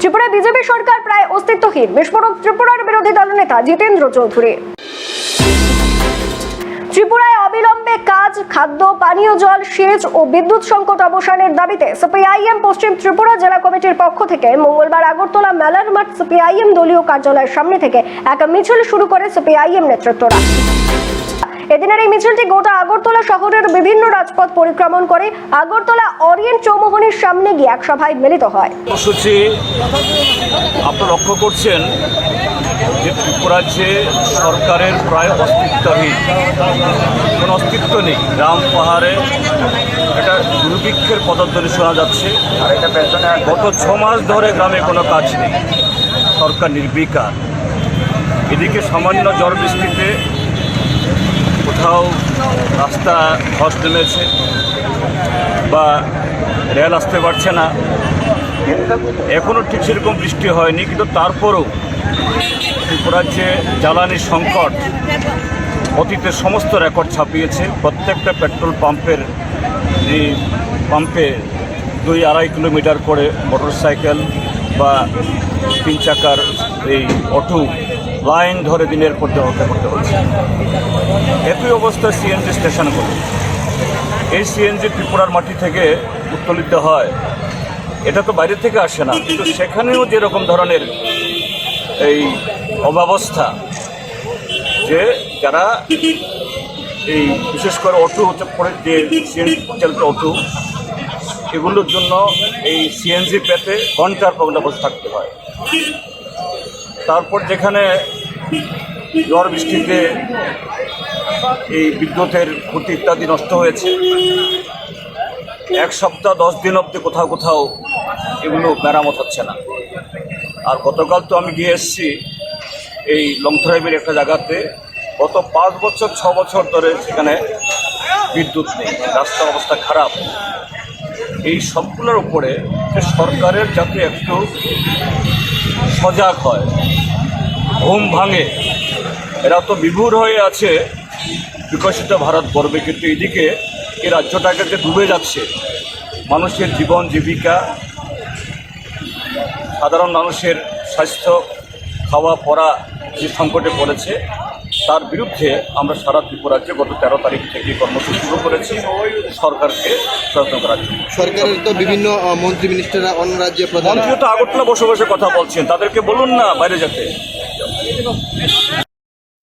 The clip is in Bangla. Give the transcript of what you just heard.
ত্রিপুরায় বিজেপি সরকার প্রায় অস্তিত্বহীন। বিস্ফোরক ত্রিপুরার বিরোধী দলনেতা জিতেন্দ্র চৌধুরী। ত্রিপুরায় অবিলম্বে কাজ, খাদ্য, পানীয় জল, সেচ ও বিদ্যুৎ সংকট অবসানের দাবিতে সিপিআইএম পশ্চিম ত্রিপুরা জেলা কমিটির পক্ষ থেকে মঙ্গলবার আগরতলা মেলার মাঠ সিপিআইএম দলীয় কার্যালয়ের সামনে থেকে এক মিছিল শুরু করে সিপিআইএম নেতৃত্বরা। এদিনের এই মিছিলটি গোটা আগরতলা শহরের বিভিন্ন রাজপথ পরিক্রমণ করে আগরতলা অরিয়েন্ট চৌমোহনীর সামনে গিয়ে এক সভায় মিলিত হয়। কর্মসূচি আপনারা লক্ষ্য করছেন যে ত্রিপুরাজ্যে সরকারের প্রায় অস্তিত্বহীন, কোনো অস্তিত্ব নেই। গ্রাম পাহাড়ে একটা দুর্ভিক্ষের পদধ্বনি শোনা যাচ্ছে। গত ছ মাস ধরে গ্রামে কোনো কাজ নেই। সরকার নির্বিকার। এদিকে সামান্য ঝড় বৃষ্টিতে কোথাও রাস্তা ধস নেমেছে। বা রেল আসতে পারছে না। এখনও ঠিক সেরকম বৃষ্টি হয়নি, কিন্তু তারপরেও ত্রিপুরার যে জ্বালানি সংকট অতীতের সমস্ত রেকর্ড ছাপিয়েছে। প্রত্যেকটা পেট্রোল পাম্পের এই পাম্পে দুই আড়াই কিলোমিটার করে মোটর সাইকেল বা তিন চাকার এই অটো লাইন ধরে দিনের পর দিন অপেক্ষা করতে হচ্ছে। একই অবস্থা সিএনজি স্টেশনগুলো এই সিএনজি ত্রিপুরার মাটি থেকে উত্তোলিত হয়। এটা তো বাইরে থেকে আসে না। কিন্তু সেখানেও যেরকম ধরনের এই অব্যবস্থা, যে যারা এই বিশেষ করে অটো হচ্ছে পরে যে সিএনজি চালিত অটো, এগুলোর জন্য এই সিএনজি পেতে ঘণ্টার পর ঘণ্টা বসে থাকতে হয়। তারপর যেখানে ঝড় বৃষ্টিতে এই বিদ্যুতের খুঁটি ইত্যাদি নষ্ট হয়েছে। এক সপ্তাহ, দশ দিন অব্দি কোথাও কোথাও এগুলো মেরামত হচ্ছে না। আর গতকাল তো আমি গিয়ে এসেছি এই লংথরাইবের একটা জায়গাতে। গত পাঁচ বছর, ছ বছর ধরে সেখানে বিদ্যুৎ নেই অবস্থা খারাপ। এই সবগুলোর উপরে সরকারের যাতে একটু সজাগ হয়, ঘুম ভাঙে, এরা তো বিভোর হয়ে আছে। বিকশিত ভারত গর্বে কিন্তু এদিকে এই রাজ্যটাকে যে ডুবে যাচ্ছে মানুষের জীবন জীবিকা সাধারণ মানুষের স্বাস্থ্য খাওয়া পড়া যে সংকটে পড়েছে তার বিরুদ্ধে আমরা সারা ত্রিপুরাজ্যে গত তেরো তারিখ থেকে কর্মসূচি শুরু করেছি। সরকারকে সচেতন করার জন্য। সরকারের তো বিভিন্ন মন্ত্রী মিনিস্টাররা অন্য রাজ্যে প্রধান মন্ত্রী তো আগরতলা বসে বসে কথা বলছেন তাদেরকে বলুন না বাইরে যেতে।